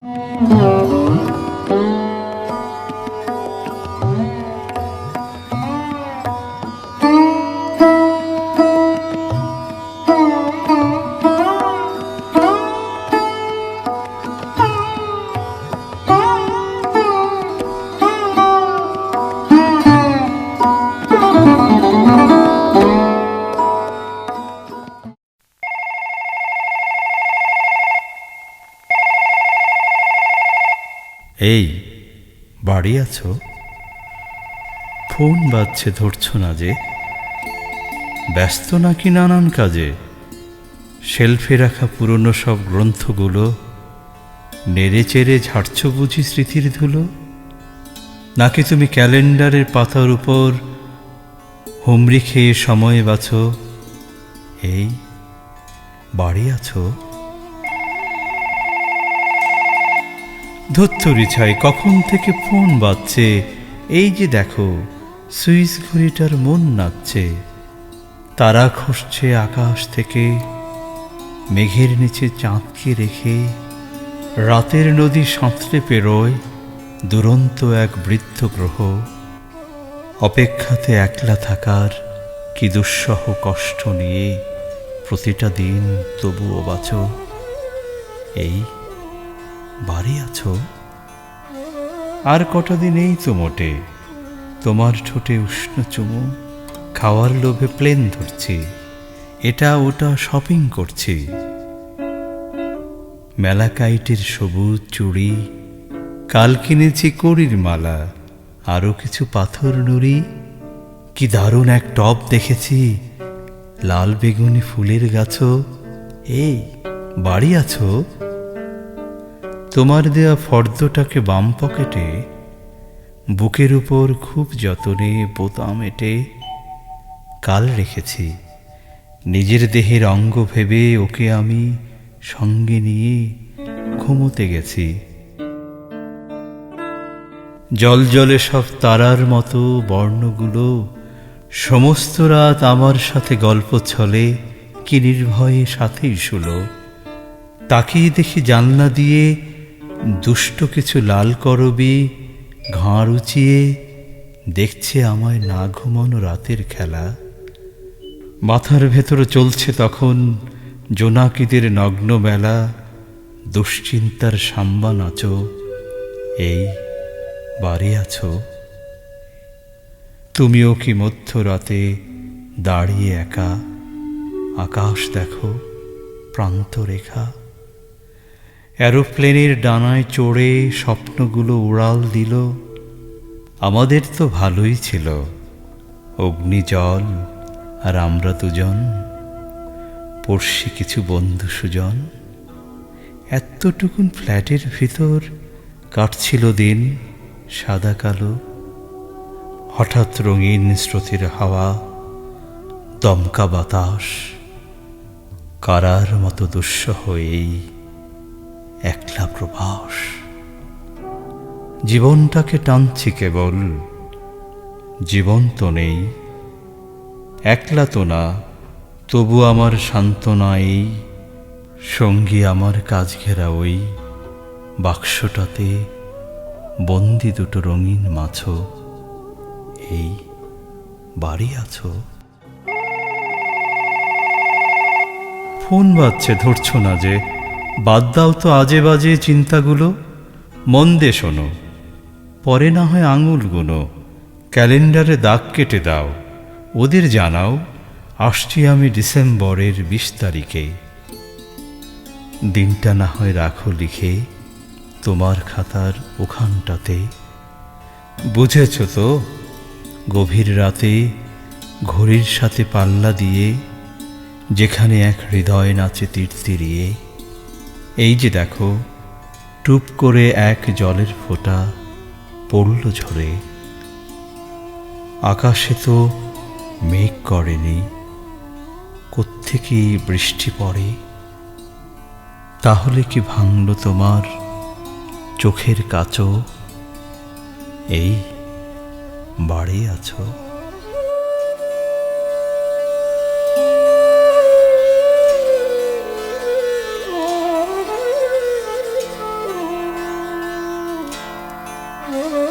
Oh. এই, বাড়ি আছো? ফোন বাজছে, ধরছো না যে? ব্যস্ত নাকি নানান কাজে? শেলফে রাখা পুরনো সব গ্রন্থগুলো? নেড়ে চেড়ে ঝাড়ছ বুঝি স্মৃতির ধুলো? নাকি তুমি ক্যালেন্ডারের পাতার উপর হুমড়ি খেয়ে সময় বাছো এই, বাড়ি আছো? ধত্তরি ছাই, কখন থেকে ফোন বাজছে? এই যে দেখো সুইস ঘড়িটার মন নাচছে। তারা খসছে আকাশ থেকে, মেঘের নিচে চাঁদকে রেখে। রাতের নদী সাঁতরে পেরোয় দুরন্ত এক বৃদ্ধ গ্রহ। অপেক্ষাতে একলা থাকার কি দুঃসহ কষ্ট নিয়ে প্রতিটা দিন তবুও বাঁচো। এই বাড়ি আছো? আর কটা দিন এই তো মোটে। তোমার ঠোঁটে উষ্ণ চুমু, খাওয়ার লোভে প্লেন ধরছি। এটা ওটা শপিং করছি। মেলাকাইটের সবুজ চুড়ি, কাল কিনেছি কড়ির মালা আরও কিছু পাথর নুড়ি। কি দারুণ এক টব দেখেছি, লাল বেগুনি ফুলের গাছও। এই, বাড়ি আছো? তোমার দেয়া ফর্দটাকে বাম পকেটে, বুকের উপর খুব যতনে বোতাম এটে কাল রেখেছি। নিজের দেহের অঙ্গ ভেবে ওকে আমি সঙ্গে নিয়ে ঘুমোতে গেছি। জল জলে সব তারার মতো বর্ণগুলো, সমস্ত রাত আমার সাথে গল্প ছলে, কি নির্ভয়ে সাথেই শুলো। তাকেই দেখি জানলা দিয়ে দুষ্ট কিছু লাল করবি ঘাড় উঁচিয়ে দেখছে আমায় না ঘুমানো রাতের খেলা। মাথার ভেতর চলছে তখন জোনাকিদের নগ্ন মেলা, দুশ্চিন্তার সাম্বা নাচো, এই বাড়ি আছো। তুমিও কি মধ্যরাতে দাঁড়িয়ে একা, আকাশ দেখো, প্রান্তরেখা? অ্যারোপ্লেনের ডানায় চড়ে স্বপ্নগুলো উড়াল দিল। আমাদের তো ভালোই ছিল অগ্নি জল আর আমরা দুজন, পড়শি কিছু বন্ধু সুজন। এতটুকুন ফ্ল্যাটের ভিতর কাটছিল দিন, সাদা কালো, হঠাৎ রঙিন স্রোতের হাওয়া, দমকা বাতাস, কারার মতো দুঃসহ এই প্রবাস জীবনটাকে টানছি কেবল, জীবন তো নেই, একলা তো না, তবু আমার সান্ত্বনা এই, সঙ্গী আমার কাজ ঘেরা ওই, বাক্সটাতে বন্দি দুটো রঙিন মাছো এই, বাড়ি আছো? ফোন বাজছে, ধরছো না যে বাদ দাও তো আজে বাজে চিন্তাগুলো। মন দিয়ে শোনো, পরে না হয় আঙুল গুনো, ক্যালেন্ডারে দাগ কেটে দাও। ওদের জানাও, আসছি আমি ডিসেম্বরের বিশ তারিখে। দিনটা না হয় রাখো লিখে তোমার খাতার ওখানটাতে। বুঝেছ তো, গভীর রাতে ঘড়ির সাথে পাল্লা দিয়ে, যেখানে এক হৃদয় নাচে তীর্তিরিয়ে এই যে দেখো, টুপ করে এক জলের ফোঁটা পড়ল ঝরে। আকাশে তো মেঘ করেনি, কোত্থেকে বৃষ্টি পড়ে? তাহলে কি ভাঙল তোমার চোখের কাচও এই বাড়ি আছো। Mm-hmm.